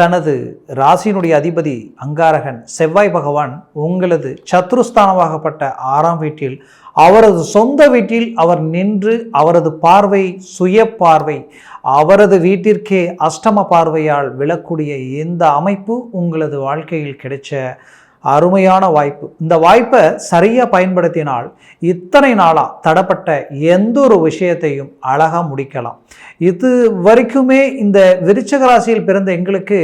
தனது ராசியினுடைய அதிபதி அங்காரகன் செவ்வாய் பகவான் உங்களது சத்ருஸ்தானமாகப்பட்ட ஆறாம் வீட்டில் அவரது சொந்த வீட்டில் அவர் நின்று அவரது பார்வை சுய பார்வை அவரது வீட்டிற்கே அஷ்டம பார்வையால் விழக்கூடிய இந்த அமைப்பு உங்களது வாழ்க்கையில் கிடைச்ச அருமையான வாய்ப்பு. இந்த வாய்ப்பை சரியாக பயன்படுத்தினால் இத்தனை நாளாக தடப்பட்ட எந்த ஒரு விஷயத்தையும் அழகாக முடிக்கலாம். இது வரைக்குமே இந்த விருச்சக ராசியில் பிறந்த எங்களுக்கு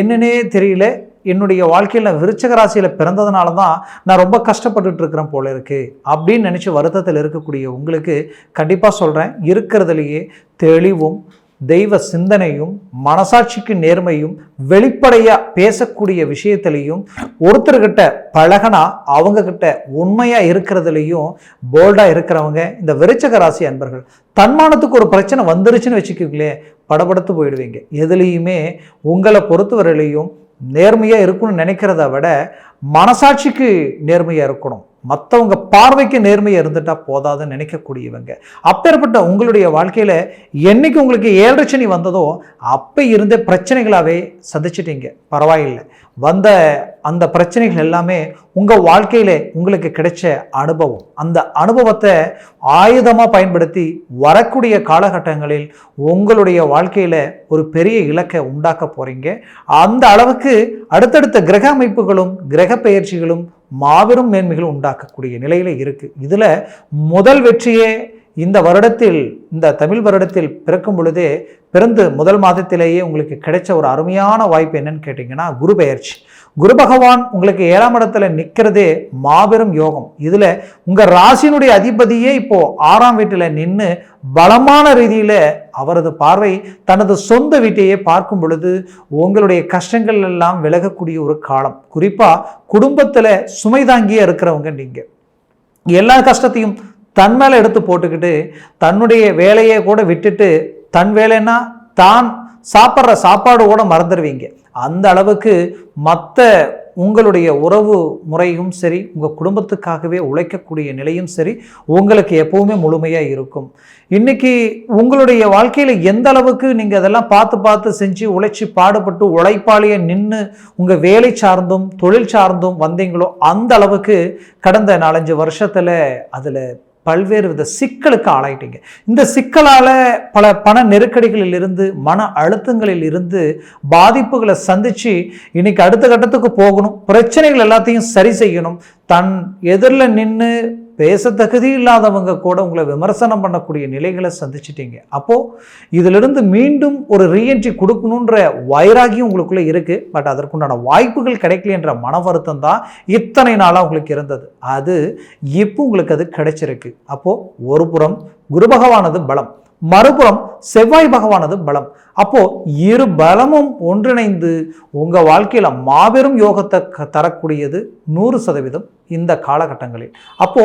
என்னன்னே தெரியல. என்னுடைய வாழ்க்கையில் நான் விருச்சக ராசியில் பிறந்ததுனால தான் நான் ரொம்ப கஷ்டப்பட்டுட்டு இருக்கிறேன் போல இருக்குது அப்படின்னு நினச்சி வருத்தத்தில் இருக்கக்கூடிய உங்களுக்கு கண்டிப்பாக சொல்கிறேன் இருக்கிறதுலையே தெளிவும் தெய்வ சிந்தனையும் மனசாட்சிக்கு நேர்மையும் வெளிப்படையாக பேசக்கூடிய விஷயத்துலையும் ஒருத்தர்கிட்ட பழகனா அவங்கக்கிட்ட உண்மையாக இருக்கிறதுலையும் போல்டாக இருக்கிறவங்க இந்த விருச்சக ராசி அன்பர்கள் தன்மானத்துக்கு ஒரு பிரச்சனை வந்துருச்சுன்னு வச்சுக்கோங்களேன் படபடுத்து போயிடுவீங்க. எதுலேயுமே உங்களை பொறுத்தவரையிலையும் நேர்மையாக இருக்கணும்னு நினைக்கிறத விட மனசாட்சிக்கு நேர்மையாக இருக்கணும். மற்றவங்க பார்வைக்கு நேர்மையாக இருந்துட்டால் போதாதுன்னு நினைக்கக்கூடியவங்க. அப்பேற்பட்ட உங்களுடைய வாழ்க்கையில் என்னைக்கு உங்களுக்கு ஏழரை வந்ததோ அப்போ இருந்த பிரச்சனைகளாகவே சந்திச்சிட்டீங்க. பரவாயில்லை. வந்த அந்த பிரச்சனைகள் எல்லாமே உங்கள் வாழ்க்கையில் உங்களுக்கு கிடைச்ச அனுபவம். அந்த அனுபவத்தை ஆயுதமாக பயன்படுத்தி வரக்கூடிய காலகட்டங்களில் உங்களுடைய வாழ்க்கையில் ஒரு பெரிய இலக்கை உண்டாக்க போகிறீங்க அந்த அளவுக்கு அடுத்தடுத்த கிரக அமைப்புகளும் கிரக பயிற்சிகளும் மாபெரும் மேன்மைகள் உண்டாக்கக்கூடிய நிலையில் இருக்குது இதில் முதல் வெற்றியே இந்த வருடத்தில் இந்த தமிழ் வருடத்தில் பிறக்கும் பொழுதே பிறந்து முதல் மாதத்திலேயே உங்களுக்கு கிடைச்ச ஒரு அருமையான வாய்ப்பு என்னன்னு கேட்டிங்கன்னா குரு பெயர்ச்சி. குரு பகவான் உங்களுக்கு ஏழாம் இடத்துல நிற்கிறதே மாபெரும் யோகம். இதில் உங்கள் ராசினுடைய அதிபதியே இப்போ ஆறாம் வீட்டில் நின்று பலமான ரீதியில் அவரது பார்வை தனது சொந்த வீட்டையே பார்க்கும் பொழுது உங்களுடைய கஷ்டங்கள் எல்லாம் விலகக்கூடிய ஒரு காலம். குறிப்பாக குடும்பத்தில் சுமை தாங்கியே இருக்கிறவங்க நீங்கள் எல்லா கஷ்டத்தையும் தன் மேலே எடுத்து போட்டுக்கிட்டு தன்னுடைய வேலையை கூட விட்டுட்டு தன் வேலைன்னா தான் சாப்பிட்ற சாப்பாடு கூட மறந்துடுவீங்க. அந்த அளவுக்கு மற்ற உங்களுடைய உறவு முறையும் சரி உங்கள் குடும்பத்துக்காகவே உழைக்கக்கூடிய நிலையும் சரி உங்களுக்கு எப்பவுமே முழுமையாக இருக்கும். இன்றைக்கி உங்களுடைய வாழ்க்கையில் எந்த அளவுக்கு நீங்கள் அதெல்லாம் பார்த்து பார்த்து செஞ்சு உழைச்சி பாடுபட்டு உழைப்பாளியை நின்று உங்கள் வேலை சார்ந்தும் தொழில் சார்ந்தும் வந்தீங்களோ அந்த அளவுக்கு கடந்த நாலஞ்சு வருஷத்தில் அதில் பல்வேறு வித சிக்கலுக்கு ஆளாயிட்டீங்க. இந்த சிக்கலால் பல பண நெருக்கடிகளில் இருந்து மன அழுத்தங்களில் இருந்து பாதிப்புகளை சந்தித்து இன்னைக்கு அடுத்த கட்டத்துக்கு போகணும். பிரச்சனைகள் எல்லாத்தையும் சரி செய்யணும். தன் எதிரில் நின்று பேச தகுதி இல்லாதவங்க கூட உங்களை விமர்சனம் பண்ணக்கூடிய நிலைகளை சந்திச்சிட்டீங்க. அப்போது இதிலிருந்து மீண்டும் ஒரு ரீஎன்ட்ரி கொடுக்கணுன்ற வைராகியம் உங்களுக்குள்ளே இருக்குது பட் அதற்குண்டான வாய்ப்புகள் கிடைக்கலன்ற மன வருத்தம் தான் இத்தனை நாளாக உங்களுக்கு இருந்தது. அது இப்போ உங்களுக்கு அது கிடைச்சிருக்கு. அப்போது ஒரு புறம் குரு பகவானது பலம். மறுபுறம் செவ்வாய் பகவானது பலம். அப்போ இரு பலமும் ஒன்றிணைந்து உங்க வாழ்க்கையில மாபெரும் யோகத்தை தரக்கூடியது நூறு சதவீதம் இந்த காலகட்டங்களில். அப்போ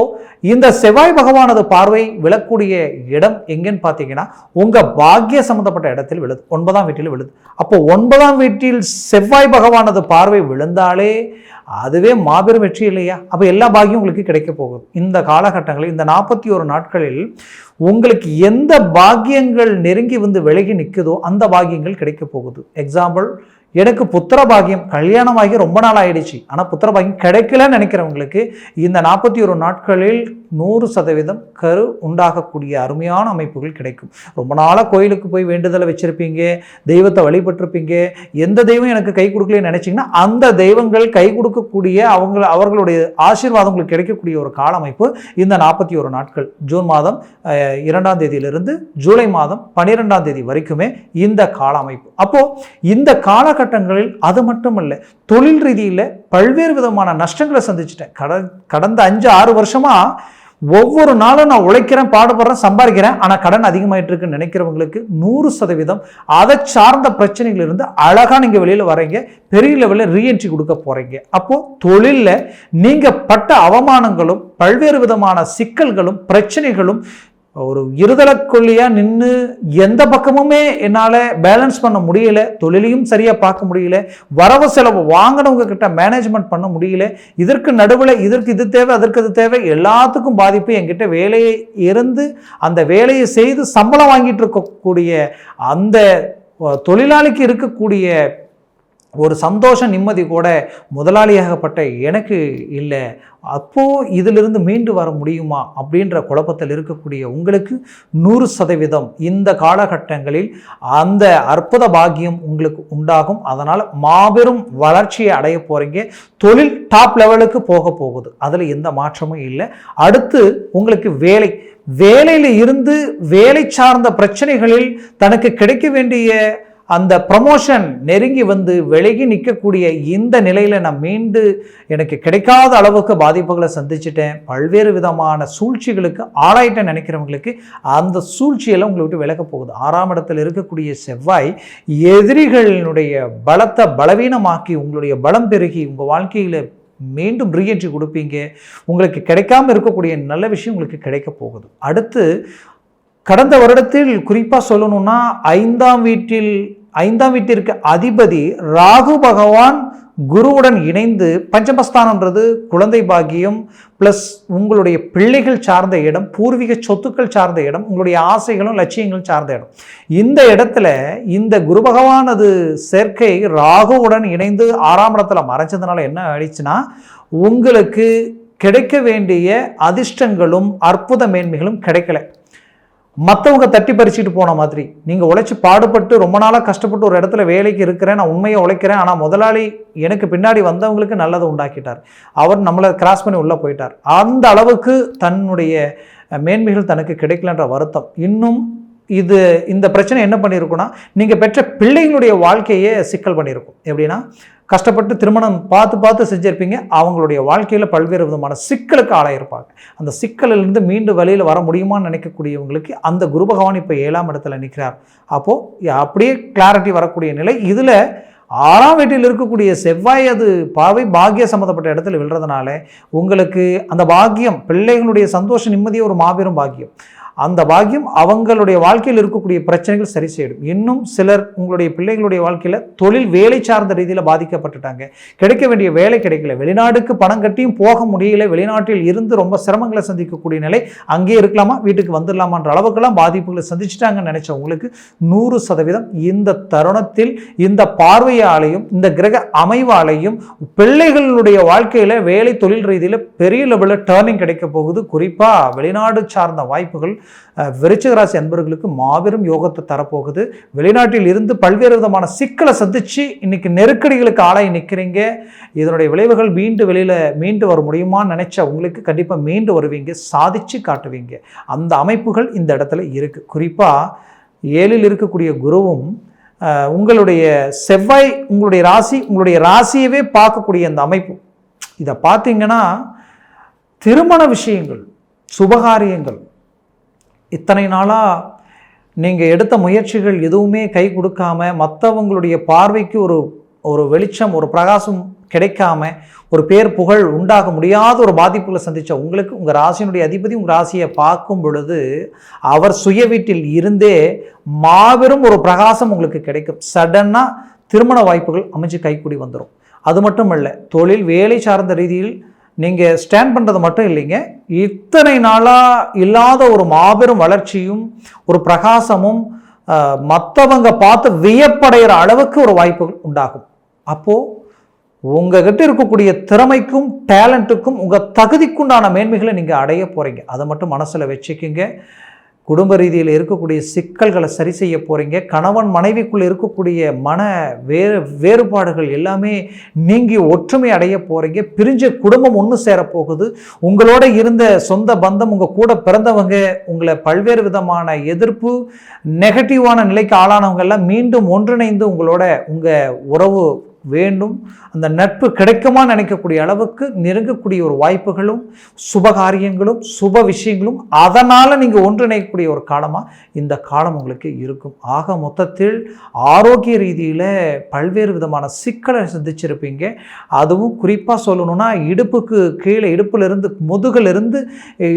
இந்த செவ்வாய் பகவானது பார்வை விழக்கூடிய இடம் எங்கேன்னு பார்த்தீங்கன்னா உங்க பாக்கிய சம்பந்தப்பட்ட இடத்தில் விழுது. ஒன்பதாம் வீட்டில் விழுது. அப்போ ஒன்பதாம் வீட்டில் செவ்வாய் பகவானது பார்வை விழுந்தாலே அதுவே மாபெரும் வெற்றி இல்லையா? அப்போ எல்லா பாக்கியம் உங்களுக்கு கிடைக்க போகுது இந்த காலகட்டங்களில் இந்த நாற்பத்தி ஒரு நாட்களில் உங்களுக்கு எந்த பாக்கியங்கள் நெருங்கி வந்து விலகி நிற்குதோ அந்த பாக்கியங்கள் கிடைக்க போகுது. எக்ஸாம்பிள் எனக்கு புத்திர பாகியம் கல்யாணமாகி ரொம்ப நாள் ஆயிடுச்சு. ஆனால் புத்திர பாகியம் கிடைக்கலன்னு நினைக்கிறவங்களுக்கு இந்த நாற்பத்தி ஒரு நாட்களில் நூறு சதவீதம் கரு உண்டாகக்கூடிய அருமையான அமைப்புகள் கிடைக்கும். ரொம்ப நாளாக கோயிலுக்கு போய் வேண்டுதலை வச்சுருப்பீங்க தெய்வத்தை வழிபட்டிருப்பீங்க. எந்த தெய்வம் எனக்கு கை கொடுக்கலன்னு நினச்சிங்கன்னா அந்த தெய்வங்கள் கை கொடுக்கக்கூடிய அவங்க அவர்களுடைய ஆசீர்வாதம் உங்களுக்கு கிடைக்கக்கூடிய ஒரு கால அமைப்பு இந்த நாற்பத்தி ஒரு நாட்கள். ஜூன் மாதம் இரண்டாம் தேதியிலிருந்து ஜூலை மாதம் பன்னிரெண்டாம் தேதி வரைக்குமே இந்த கால அமைப்பு அப்போது இந்த காலகட்டங்களில் அது மட்டுமல்ல தொழில் ரீதியில் பல்வேறு விதமான நஷ்டங்களை சந்திச்சிட்டேன். கட கடந்த அஞ்சு ஆறு வருஷமாக ஒவ்வொரு நாளும் நான் உழைக்கிறேன் பாடுபடுறேன் சம்பாதிக்கிறேன். ஆனால் கடன் அதிகமாயிட்டு இருக்குன்னு நினைக்கிறவங்களுக்கு நூறு சதவீதம் அதை சார்ந்த பிரச்சனைகளிலிருந்து அழகாக நீங்கள் வெளியில் வரீங்க பெரிய லெவலில் ரீஎன்ட்ரி கொடுக்க போகிறீங்க அப்போது தொழிலில் நீங்கள் பட்ட அவமானங்களும் பல்வேறு விதமான சிக்கல்களும் பிரச்சனைகளும் ஒரு இருதலக்குள்ளியாக நின்று எந்த பக்கமுமே என்னால் பேலன்ஸ் பண்ண முடியல தொழிலையும் சரியாக பார்க்க முடியல வரவு செலவு வாங்கினவங்க கிட்ட மேனேஜ்மெண்ட் பண்ண முடியல இதற்கு நடுவில் இதற்கு இது தேவை அதற்கு இது தேவை எல்லாத்துக்கும் பாதிப்பு என்கிட்ட வேலையை இருந்து அந்த வேலையை செய்து சம்பளம் வாங்கிட்டு இருக்கக்கூடிய அந்த தொழிலாளிக்கு இருக்கக்கூடிய ஒரு சந்தோஷ நிம்மதி கூட முதலாளியாகப்பட்ட எனக்கு இல்லை. அப்போது இதிலிருந்து மீண்டு வர முடியுமா அப்படின்ற குழப்பத்தில் இருக்கக்கூடிய உங்களுக்கு நூறு சதவீதம் இந்த காலகட்டங்களில் அந்த அற்புத பாக்கியம் உங்களுக்கு உண்டாகும். அதனால் மாபெரும் வளர்ச்சியை அடைய போகிறீங்க தொழில் டாப் லெவலுக்கு போக போகுது. அதில் எந்த மாற்றமும் இல்லை. அடுத்து உங்களுக்கு வேலை. வேலையில் இருந்து வேலை சார்ந்த பிரச்சனைகளில் தனக்கு கிடைக்க வேண்டிய அந்த ப்ரமோஷன் நெருங்கி வந்து விலகி நிற்கக்கூடிய இந்த நிலையில் நான் மீண்டு எனக்கு கிடைக்காத அளவுக்கு பாதிப்புகளை சந்திச்சிட்டேன். பல்வேறு விதமான சூழ்ச்சிகளுக்கு ஆளாயிட்ட நினைக்கிறவங்களுக்கு அந்த சூழ்ச்சியெல்லாம் உங்களை விட்டு விலக போகுது. ஆறாம் இடத்தில் இருக்கக்கூடிய செவ்வாய் எதிரிகளினுடைய பலத்தை பலவீனமாக்கி உங்களுடைய பலம் பெருகி உங்கள் வாழ்க்கையில் மீண்டும் ரீஎன்ட்ரி கொடுப்பீங்க. உங்களுக்கு கிடைக்காம இருக்கக்கூடிய நல்ல விஷயம் உங்களுக்கு கிடைக்க போகுது. அடுத்து கடந்த வருடத்தில் குறிப்பாக சொல்லணும்னா ஐந்தாம் வீட்டில் ஐந்தாம் வீட்டிற்கு அதிபதி ராகு பகவான் குருவுடன் இணைந்து பஞ்சமஸ்தானன்றது குழந்தை பாக்கியம் ப்ளஸ் உங்களுடைய பிள்ளைகள் சார்ந்த இடம் பூர்வீக சொத்துக்கள் சார்ந்த இடம் உங்களுடைய ஆசைகளும் லட்சியங்களும் சார்ந்த இடம். இந்த இடத்துல இந்த குரு பகவானது சேர்க்கை ராகுவுடன் இணைந்து ஆறாம் இடத்துல மறைஞ்சதுனால என்ன ஆயிடுச்சுன்னா உங்களுக்கு கிடைக்க வேண்டிய அதிர்ஷ்டங்களும் அற்புத மேன்மைகளும் கிடைக்கல. மற்றவங்க தட்டி பறிச்சுட்டு போன மாதிரி. நீங்கள் உழைச்சி பாடுபட்டு ரொம்ப நாளாக கஷ்டப்பட்டு ஒரு இடத்துல வேலைக்கு இருக்கிறேன் நான் உண்மையை உழைக்கிறேன் ஆனால் முதலாளி எனக்கு பின்னாடி வந்தவங்களுக்கு நல்லதை உண்டாக்கிட்டார். அவர் நம்மளை கிராஸ் பண்ணி உள்ளே போயிட்டார். அந்த அளவுக்கு தன்னுடைய மேன்மைகள் தனக்கு கிடைக்கலன்ற வருத்தம். இன்னும் இது இந்த பிரச்சனை என்ன பண்ணியிருக்குன்னா நீங்கள் பெற்ற பிள்ளைகளுடைய வாழ்க்கையே சிக்கல் பண்ணியிருக்கும். எப்படின்னா கஷ்டப்பட்டு திருமணம் பார்த்து பார்த்து செஞ்சுருப்பீங்க. அவங்களுடைய வாழ்க்கையில் பல்வேறு விதமான சிக்கலுக்கு ஆளாயிருப்பாங்க. அந்த சிக்கலிலிருந்து மீண்டு வழியில் வர முடியுமான்னு நினைக்கக்கூடியவங்களுக்கு அந்த குரு பகவான் இப்போ ஏழாம் இடத்துல நிற்கிறார் அப்போது அப்படியே கிளாரிட்டி வரக்கூடிய நிலை. இதில் ஆறாம் வீட்டில் இருக்கக்கூடிய செவ்வாய் அது பாவை பாக்கிய சம்மந்தப்பட்ட இடத்துல விழுறதுனால உங்களுக்கு அந்த பாக்கியம் பிள்ளைகளுடைய சந்தோஷ நிம்மதியை ஒரு மாபெரும் பாக்கியம். அந்த பாக்கியம் அவங்களுடைய வாழ்க்கையில் இருக்கக்கூடிய பிரச்சனைகள் சரி செய்யும் இன்னும் சிலர் உங்களுடைய பிள்ளைகளுடைய வாழ்க்கையில் தொழில் வேலை சார்ந்த ரீதியில் பாதிக்கப்பட்டுட்டாங்க. கிடைக்க வேண்டிய வேலை கிடைக்கல. வெளிநாடுக்கு பணம் கட்டியும் போக முடியல. வெளிநாட்டில் இருந்து ரொம்ப சிரமங்களை சந்திக்கக்கூடிய நிலை அங்கேயே இருக்கலாமா? வீட்டுக்கு வந்துடலாமான்ற அளவுக்கெல்லாம் பாதிப்புகளை சந்திச்சிட்டாங்கன்னு நினைச்ச உங்களுக்கு நூறு சதவீதம் இந்த தருணத்தில் இந்த பார்வையாலையும் இந்த கிரக அமைவாலையும் பிள்ளைகளுடைய வாழ்க்கையில் வேலை தொழில் ரீதியில் பெரிய லெவலில் டேர்னிங் கிடைக்க போகுது. குறிப்பாக வெளிநாடு சார்ந்த வாய்ப்புகள் விருச்சிகராசி அன்பர்களுக்கு மாபெரும் யோகத்தை தரப்போகுது. வெளிநாட்டில் இருந்து பல்வேறு விதமான சிக்கலை சந்திச்சு இன்னைக்கு நெருக்கடிகளுக்கு ஆளாகி நிற்கிறீங்க இதனுடைய விளைவுகள் மீண்டு வெளியில் மீண்டு வர முடியுமான்னு நினச்சா உங்களுக்கு கண்டிப்பாக மீண்டு வருவீங்க சாதிச்சு காட்டுவீங்க. அந்த அமைப்புகள் இந்த இடத்துல இருக்குது குறிப்பாக ஏழில் இருக்கக்கூடிய குருவும் உங்களுடைய செவ்வாய் உங்களுடைய ராசி உங்களுடைய ராசியவே பார்க்கக்கூடிய அந்த அமைப்பு. இதை பார்த்தீங்கன்னா திருமண விஷயங்கள் சுபகாரியங்கள் இத்தனை நாளாக நீங்கள் எடுத்த முயற்சிகள் எதுவுமே கை கொடுக்காம மற்றவங்களுடைய பார்வைக்கு ஒரு ஒரு வெளிச்சம் ஒரு பிரகாசம் கிடைக்காம ஒரு பேர் புகழ் உண்டாக முடியாத ஒரு பாதிப்புகளை சந்தித்த உங்களுக்கு உங்கள் ராசியினுடைய அதிபதி உங்கள் ராசியை பார்க்கும் பொழுது அவர் சுய வீட்டில் இருந்தே மாபெரும் ஒரு பிரகாசம் உங்களுக்கு கிடைக்கும். சடனாக திருமண வாய்ப்புகள் அமைஞ்சு கைக்கூடி வந்துடும் அது மட்டும் இல்லை தொழில் வேலை சார்ந்த ரீதியில் நீங்கள் ஸ்டாண்ட் பண்ணுறது மட்டும் இல்லைங்க. இத்தனை நாளாக இல்லாத ஒரு மாபெரும் வளர்ச்சியும் ஒரு பிரகாசமும் மற்றவங்க பார்த்து வியப்படைகிற அளவுக்கு ஒரு வாய்ப்புகள் உண்டாகும். அப்போது உங்ககிட்ட இருக்கக்கூடிய திறமைக்கும் டேலண்ட்டுக்கும் உங்கள் தகுதிக்குண்டான மேன்மைகளை நீங்கள் அடைய போகிறீங்க அதை மட்டும் மனசில் வச்சுக்கிங்க. குடும்ப ரீதியில் இருக்கக்கூடிய சிக்கல்களை சரி செய்ய போகிறீங்க கணவன் மனைவிக்குள்ளே இருக்கக்கூடிய மன வேறு வேறுபாடுகள் எல்லாமே நீங்கி ஒற்றுமை அடைய போகிறீங்க பிரிஞ்ச குடும்பம் ஒன்று சேரப்போகுது உங்களோட இருந்த சொந்த பந்தம் உங்கள் கூட பிறந்தவங்க உங்களை பல்வேறு விதமான எதிர்ப்பு நெகட்டிவான நிலைக்கு ஆளானவங்க எல்லாம் மீண்டும் ஒன்றிணைந்து உங்களோட உங்கள் உறவு வேண்டும். அந்த நட்பு கிடைக்குமா நினைக்கக்கூடிய அளவுக்கு நெருங்கக்கூடிய ஒரு வாய்ப்புகளும் சுபகாரியங்களும் சுப விஷயங்களும் அதனால் நீங்கள் ஒன்றிணைக்கக்கூடிய ஒரு காலமாக இந்த காலம் உங்களுக்கு இருக்கும். ஆக மொத்தத்தில் ஆரோக்கிய ரீதியில் பல்வேறு விதமான சிக்கலை சந்திச்சிருப்பீங்க. அதுவும் குறிப்பாக சொல்லணும்னா இடுப்புக்கு கீழே இடுப்புலேருந்து முதுகிலிருந்து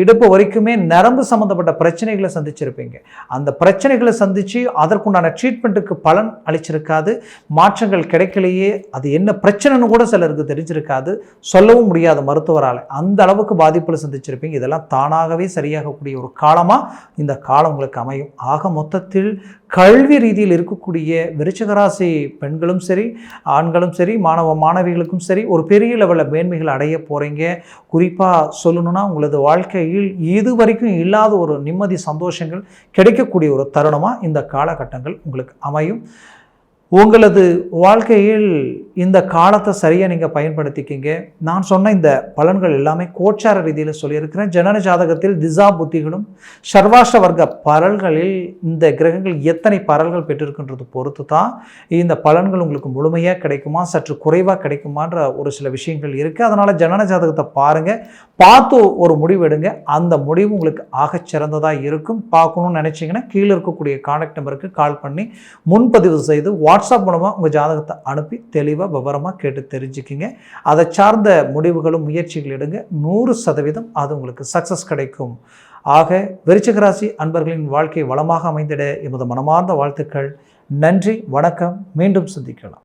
இடுப்பு வரைக்குமே நரம்பு சம்மந்தப்பட்ட பிரச்சனைகளை சந்திச்சிருப்பீங்க. அந்த பிரச்சனைகளை சந்தித்து அதற்குண்டான ட்ரீட்மெண்ட்டுக்கு பலன் அளிச்சிருக்காது. மாற்றங்கள் கிடைக்கலையே அது என்ன பிரச்சனைன்னு கூட சிலருக்கு தெரிஞ்சிருக்காது. சொல்லவும் முடியாத மருத்துவரால். அந்த அளவுக்கு பாதிப்பில் சந்திச்சிருப்பீங்க. இதெல்லாம் தானாகவே சரியாகக்கூடிய ஒரு காலமாக இந்த காலம் உங்களுக்கு அமையும். ஆக மொத்தத்தில் கல்வி ரீதியில் இருக்கக்கூடிய விருச்சகராசி பெண்களும் சரி ஆண்களும் சரி மாணவ மாணவிகளுக்கும் சரி ஒரு பெரிய லெவலில் மேன்மைகள் அடைய போகிறீங்க குறிப்பாக சொல்லணும்னா உங்களது வாழ்க்கையில் இது வரைக்கும் இல்லாத ஒரு நிம்மதி சந்தோஷங்கள் கிடைக்கக்கூடிய ஒரு தருணமாக இந்த காலகட்டங்கள் உங்களுக்கு அமையும். உங்களது வாழ்க்கையில் இந்த காலத்தை சரியாக நீங்கள் பயன்படுத்திக்கிங்க. நான் சொன்ன இந்த பலன்கள் எல்லாமே கோச்சார ரீதியில் சொல்லியிருக்கிறேன். ஜனன ஜாதகத்தில் திசா புத்திகளும் சர்வாஷ வர்க்க பரல்களில் இந்த கிரகங்கள் எத்தனை பரல்கள் பெற்றிருக்கின்றது பொறுத்து தான் இந்த பலன்கள் உங்களுக்கு முழுமையாக கிடைக்குமா சற்று குறைவாக கிடைக்குமான்ற ஒரு சில விஷயங்கள் இருக்குது அதனால் ஜனன ஜாதகத்தை பாருங்கள் பார்த்து ஒரு முடிவு எடுங்க. அந்த முடிவு உங்களுக்கு ஆகச்சிறந்ததாக இருக்கும். பார்க்கணும்னு நினச்சிங்கன்னா கீழே இருக்கக்கூடிய கான்டாக்ட் நம்பருக்கு கால் பண்ணி முன்பதிவு செய்து வாட்ஸ்அப் மூலமாக உங்கள் ஜாதகத்தை அனுப்பி தெளிவாக விவரமாக கேட்டு தெரிஞ்சுக்கிங்க. அதை சார்ந்த முடிவுகளும் முயற்சிகள் எடுங்க. நூறு சதவீதம் அது உங்களுக்கு சக்ஸஸ் கிடைக்கும். ஆக விருச்சகராசி அன்பர்களின் வாழ்க்கை வளமாக அமைந்திட எமது மனமார்ந்த வாழ்த்துக்கள். நன்றி வணக்கம். மீண்டும் சந்திக்கலாம்.